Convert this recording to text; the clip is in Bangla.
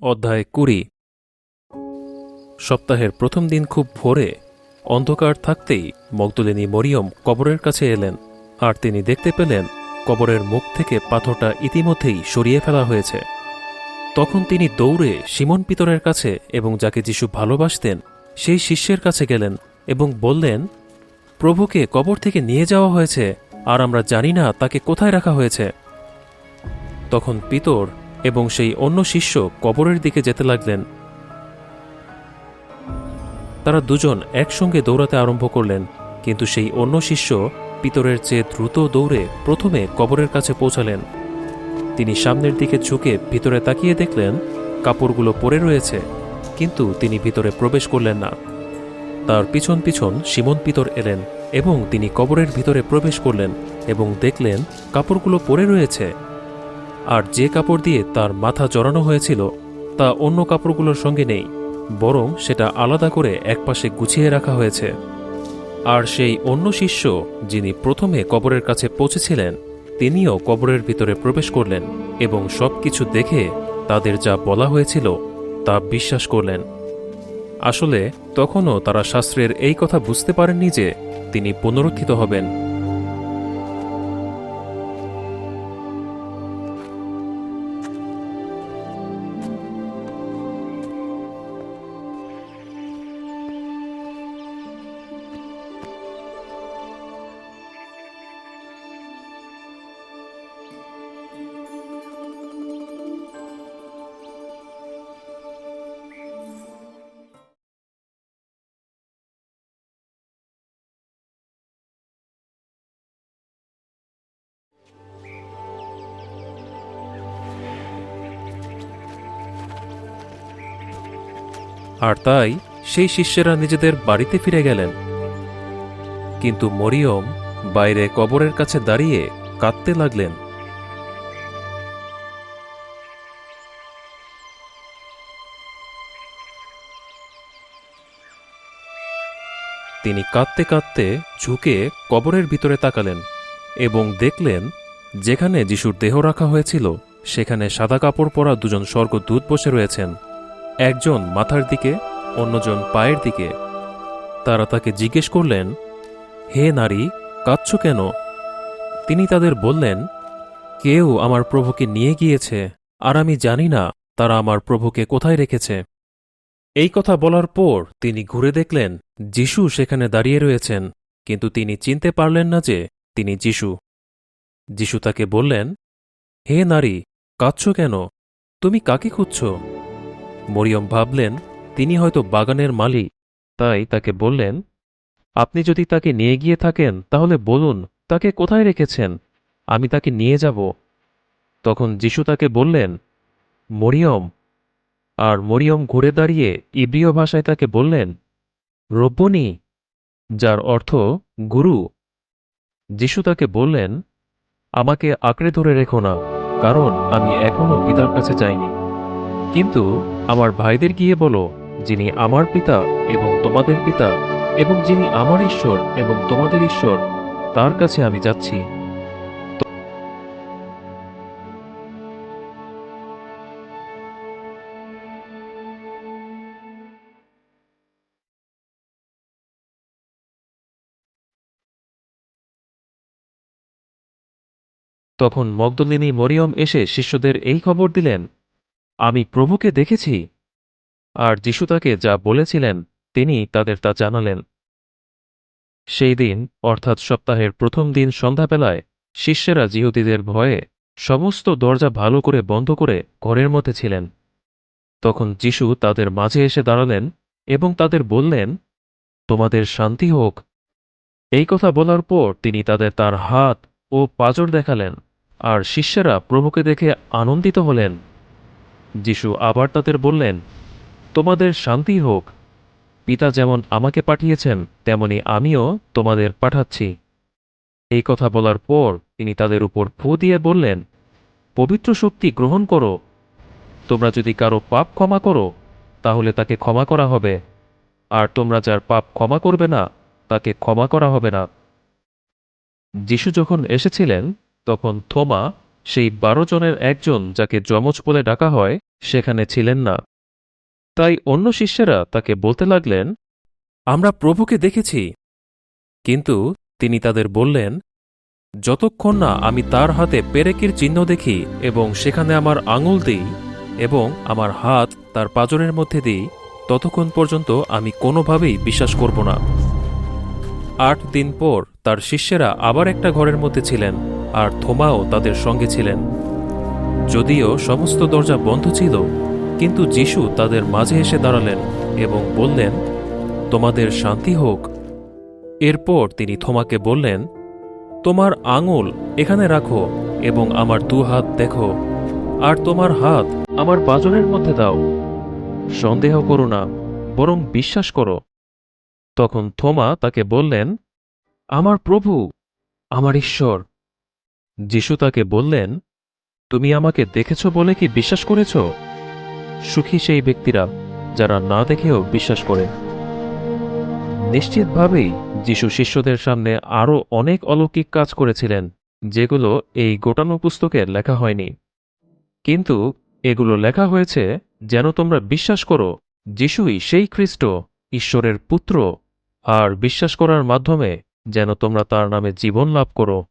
অধ্যায় কুড়ি। সপ্তাহের প্রথম দিন খুব ভোরে অন্ধকার থাকতেই মগদলিনী মরিয়ম কবরের কাছে এলেন আর তিনি দেখতে পেলেন কবরের মুখ থেকে পাথরটা ইতিমধ্যেই সরিয়ে ফেলা হয়েছে। তখন তিনি দৌড়ে সিমন পিতরের কাছে এবং যাকে যিশু ভালোবাসতেন সেই শিষ্যের কাছে গেলেন এবং বললেন, প্রভুকে কবর থেকে নিয়ে যাওয়া হয়েছে আর আমরা জানি না তাকে কোথায় রাখা হয়েছে। তখন পিতর এবং সেই অন্য শিষ্য কবরের দিকে যেতে লাগলেন। তারা দুজন একসঙ্গে দৌড়াতে আরম্ভ করলেন, কিন্তু সেই অন্য শিষ্য পিতরের চেয়ে দ্রুত দৌড়ে প্রথমে কবরের কাছে পৌঁছালেন। তিনি সামনের দিকে ঝুঁকে ভিতরে তাকিয়ে দেখলেন, কাপড়গুলো পরে রয়েছে, কিন্তু তিনি ভিতরে প্রবেশ করলেন না। তার পিছন পিছন সিমন পিতর এলেন এবং তিনি কবরের ভিতরে প্রবেশ করলেন এবং দেখলেন, কাপড়গুলো পরে রয়েছে। আর যে কাপড় দিয়ে তার মাথা জড়ানো হয়েছিল, তা অন্য কাপড়গুলোর সঙ্গে নেই, বরং সেটা আলাদা করে একপাশে গুছিয়ে রাখা হয়েছে। আর সেই অন্য শিষ্য, যিনি প্রথমে কবরের কাছে পৌঁছেছিলেন, তিনিও কবরের ভিতরে প্রবেশ করলেন এবং সব কিছু দেখে তাদের যা বলা হয়েছিল, তা বিশ্বাস করলেন। আসলে তখনও তারা শাস্ত্রের এই কথা বুঝতে পারেননি যে তিনি পুনরুত্থিত হবেন। আর তাই সেই শিষ্যেরা নিজেদের বাড়িতে ফিরে গেলেন। কিন্তু মরিয়ম বাইরে কবরের কাছে দাঁড়িয়ে কাঁদতে লাগলেন। তিনি কাঁদতে কাঁদতে ঝুঁকে কবরের ভিতরে তাকালেন এবং দেখলেন যেখানে যিশুর দেহ রাখা হয়েছিল, সেখানে সাদা কাপড় পরা দুজন স্বর্গদূত বসে রয়েছেন। একজন মাথার দিকে, অন্যজন পায়ের দিকে। তারা তাকে জিজ্ঞেস করলেন, হে নারী, কাঁদছ কেন? তিনি তাদের বললেন, কেউ আমার প্রভুকে নিয়ে গিয়েছে, আর আমি জানি না তারা আমার প্রভুকে কোথায় রেখেছে। এই কথা বলার পর তিনি ঘুরে দেখলেন, যিশু সেখানে দাঁড়িয়ে রয়েছেন। কিন্তু তিনি চিনতে পারলেন না যে তিনি যিশু। যিশু তাকে বললেন, হে নারী, কাঁদছ কেন? তুমি কাকে খুঁজছ? মরিয়ম ভাবলেন, তিনি হয়তো বাগানের মালিক, তাই তাকে বললেন, আপনি যদি তাকে নিয়ে গিয়ে থাকেন, তাহলে বলুন, তাকে কোথায় রেখেছেন? আমি তাকে নিয়ে যাব। তখন যিশু তাকে বললেন, মরিয়ম। আর মরিয়ম ঘুরে দাঁড়িয়ে ইব্রিয় ভাষায় তাকে বললেন, রব্বনি, যার অর্থ গুরু। যিশু তাকে বললেন, আমাকে আঁকড়ে ধরে রেখো না, কারণ আমি এখনও পিতার কাছে যাইনি। কিন্তু আমার ভাইদের গিয়ে বলো, যিনি আমার পিতা এবং তোমাদের পিতা এবং যিনি আমার ঈশ্বর এবং তোমাদের ঈশ্বর, তার কাছে আমি যাচ্ছি। তখন মগদলিনী মরিয়ম এসে শিষ্যদের এই খবর দিলেন আমি প্রভুকে দেখেছি। আর যিশু তাকে যা বলেছিলেন, তিনি তাদের তা জানালেন। সেই দিন, অর্থাৎ সপ্তাহের প্রথম দিন সন্ধ্যাবেলায়, শিষ্যেরা জিহুদীদের ভয়ে সমস্ত দরজা ভালো করে বন্ধ করে ঘরের মধ্যে ছিলেন। তখন যিশু তাদের মাঝে এসে দাঁড়ালেন এবং তাদের বললেন, তোমাদের শান্তি হোক। এই কথা বলার পর তিনি তাদের তার হাত ও পাজর দেখালেন, আর শিষ্যেরা প্রভুকে দেখে আনন্দিত হলেন। যিশু আবার তাদের বললেন, তোমাদের শান্তি হোক। পিতা যেমন আমাকে পাঠিয়েছেন, তেমনি আমিও তোমাদের পাঠাচ্ছি। এই কথা বলার পর তিনি তাদের উপর ফু দিয়ে বললেন, পবিত্র শক্তি গ্রহণ করো। তোমরা যদি কারও পাপ ক্ষমা করো, তাহলে তাকে ক্ষমা করা হবে। আর তোমরা যার পাপ ক্ষমা করবে না, তাকে ক্ষমা করা হবে না। যিশু যখন এসেছিলেন, তখন থোমা সেই বারো জনের একজন যাকে যমজ বলে ডাকা হয়, সেখানে ছিলেন না। তাই অন্য শিষ্যেরা তাকে বলতে লাগলেন, আমরা প্রভুকে দেখেছি। কিন্তু তিনি তাদের বললেন, যতক্ষণ না আমি তার হাতে পেরেকির চিহ্ন দেখি এবং সেখানে আমার আঙুল দিই এবং আমার হাত তার পাজরের মধ্যে দিই, ততক্ষণ পর্যন্ত আমি কোনোভাবেই বিশ্বাস করব না। আট দিন পর তার শিষ্যেরা আবার একটা ঘরের মধ্যে ছিলেন। আর থোমাও তাদের সঙ্গে ছিলেন। যদিও সমস্ত দরজা বন্ধ ছিল, কিন্তু যিশু তাদের মাঝে এসে দাঁড়ালেন এবং বললেন, তোমাদের শান্তি হোক। এরপর তিনি থোমাকে বললেন, তোমার আঙুল এখানে রাখো এবং আমার দু হাত দেখো, আর তোমার হাত আমার বাজনের মধ্যে দাও। সন্দেহ করো না, বরং বিশ্বাস করো। তখন থোমা তাকে বললেন, আমার প্রভু, আমার ঈশ্বর যিশু তাকে বললেন, তুমি আমাকে দেখেছ বলে কি বিশ্বাস করেছ? সুখী সেই ব্যক্তিরা যারা না দেখেও বিশ্বাস করে। নিশ্চিতভাবেই যিশু শিষ্যদের সামনে আরও অনেক অলৌকিক কাজ করেছিলেন, যেগুলো এই গোটানো পুস্তকে লেখা হয়নি। কিন্তু এগুলো লেখা হয়েছে যেন তোমরা বিশ্বাস করো, যিশুই সেই খ্রিস্ট, ঈশ্বরের পুত্র, আর বিশ্বাস করার মাধ্যমে যেন তোমরা তার নামে জীবন লাভ করো।